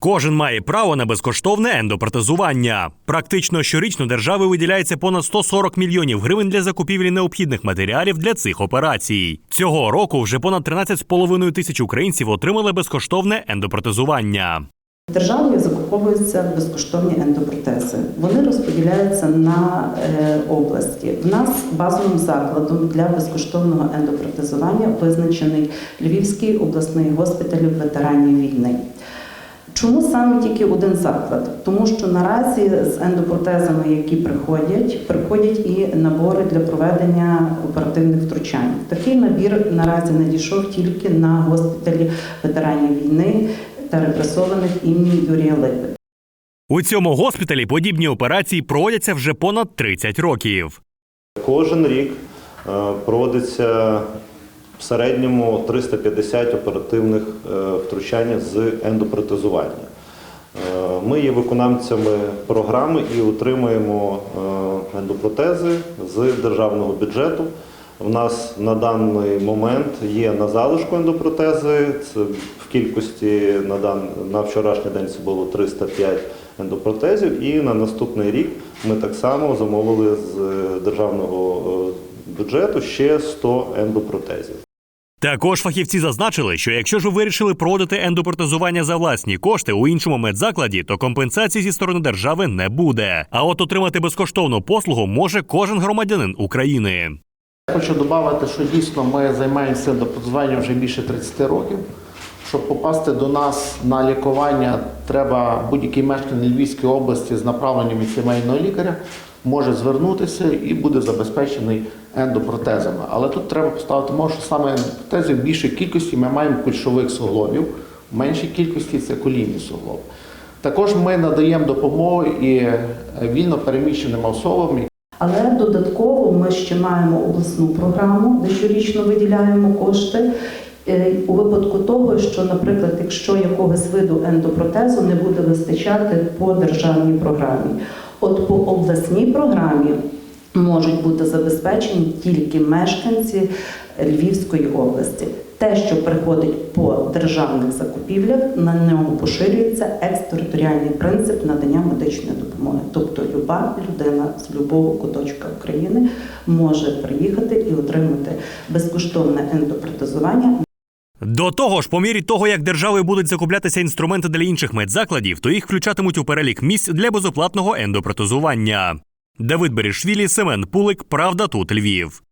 Кожен має право на безкоштовне ендопротезування. Практично щорічно держави виділяється понад 140 мільйонів гривень для закупівлі необхідних матеріалів для цих операцій. Цього року вже понад 13,5 тисяч українців отримали безкоштовне ендопротезування. Державою закуповуються безкоштовні ендопротези. Вони розподіляються на е, області. В нас базовим закладом для безкоштовного ендопротезування визначений Львівський обласний госпіталь ветеранів війни. Чому саме тільки один заклад? Тому що наразі з ендопротезами, які приходять, приходять і набори для проведення оперативних втручань. Такий набір наразі надійшов тільки на госпіталі ветеранів війни та репресованих імені Юрія Липи. У цьому госпіталі подібні операції проводяться вже понад 30 років. Кожен рік е, проводиться в середньому 350 оперативних е, втручань з ендопротезування. Е, Ми є виконавцями програми і отримуємо е, ендопротези з державного бюджету. У нас на даний момент є на залишку ендопротези. Це в кількості на, дан, на вчорашній день це було 305 ендопротезів. І на наступний рік ми так само замовили з державного бюджету ще 100 ендопротезів. Також фахівці зазначили, що якщо ж ви вирішили проводити ендопротезування за власні кошти у іншому медзакладі, то компенсації зі сторони держави не буде. А от отримати безкоштовну послугу може кожен громадянин України. Хочу додати, що дійсно ми займаємося допрацюванням вже більше 30 років. Щоб попасти до нас на лікування, треба будь-який мешканець Львівської області з направленням сімейного лікаря може звернутися і буде забезпечений ендопротезами. Але тут треба поставити мову, що саме ендопротези в більшій кількості ми маємо кульшових суглобів, в меншій кількості це колінні суглоби. Також ми надаємо допомогу і вільно переміщеним особам, Але додатково ми ще маємо обласну програму, де щорічно виділяємо кошти. Е, У випадку того, що, наприклад, якщо якогось виду ендопротезу не буде вистачати по державній програмі, от по обласній програмі можуть бути забезпечені тільки мешканці Львівської області. Те, що приходить по державних закупівлях, на ньому поширюється екстериторіальний принцип надання медичної допомоги. Тобто люба людина з любого куточка України може приїхати і отримати безкоштовне ендопротезування До того ж, по мірі того, як держави будуть закуплятися інструменти для інших медзакладів, то їх включатимуть у перелік місць для безоплатного ендопротезування. Давид Берішвілі, Семен Пулик, Правда тут Львів.